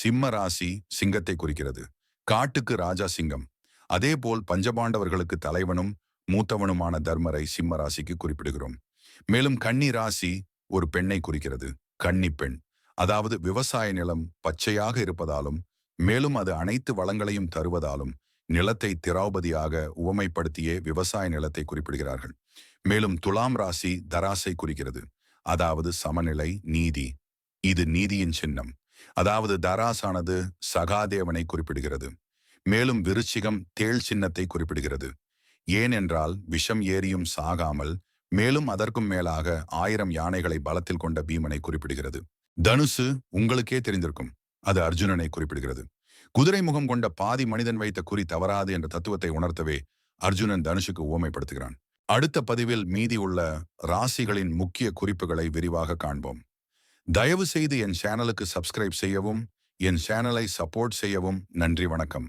சிம்ம ராசி சிங்கத்தை குறிக்கிறது. காட்டுக்கு ராஜா சிங்கம். அதேபோல் பஞ்சபாண்டவர்களுக்கு தலைவனும் மூத்தவனுமான தர்மரை சிம்ம ராசிக்கு குறிப்பிடுகிறோம். மேலும் கன்னி ராசி ஒரு பெண்ணை குறிக்கிறது. கன்னி பெண். அதாவது விவசாய நிலம் பச்சையாக இருப்பதாலும் மேலும் அது அனைத்து வளங்களையும் தருவதாலும் நிலத்தை திராபதியாக உவமைப்படுத்தியே விவசாய நிலத்தை குறிப்பிடுகிறார்கள். மேலும் துலாம் ராசி தராசை குறிக்கிறது. அதாவது சமநிலை நீதி. இது நீதியின் சின்னம். அதாவது தராசானது சகாதேவனை குறிப்பிடுகிறது. மேலும் விருச்சிகம் தேள் சின்னத்தை குறிப்பிடுகிறது. ஏனென்றால் விஷம் ஏறியும் சாகாமல் மேலும் அதற்கும் மேலாக ஆயிரம் யானைகளை பலத்தில் கொண்ட பீமனை குறிப்பிடுகிறது. தனுசு உங்களுக்கே தெரிந்திருக்கும். அது அர்ஜுனனை குறிப்பிடுகிறது. குதிரை முகம் கொண்ட பாதி மனிதன் வைத்த குறி தவறாது என்ற தத்துவத்தை உணர்த்தவே அர்ஜுனன் தனுஷுக்கு ஓமைப்படுத்துகிறான் அடுத்த பதிவில் மீதி உள்ள ராசிகளின் முக்கிய குறிப்புகளை விரிவாக காண்போம். தயவு செய்து என் சேனலுக்கு சப்ஸ்கிரைப் செய்யவும் என் சேனலை சப்போர்ட் செய்யவும் நன்றி வணக்கம்.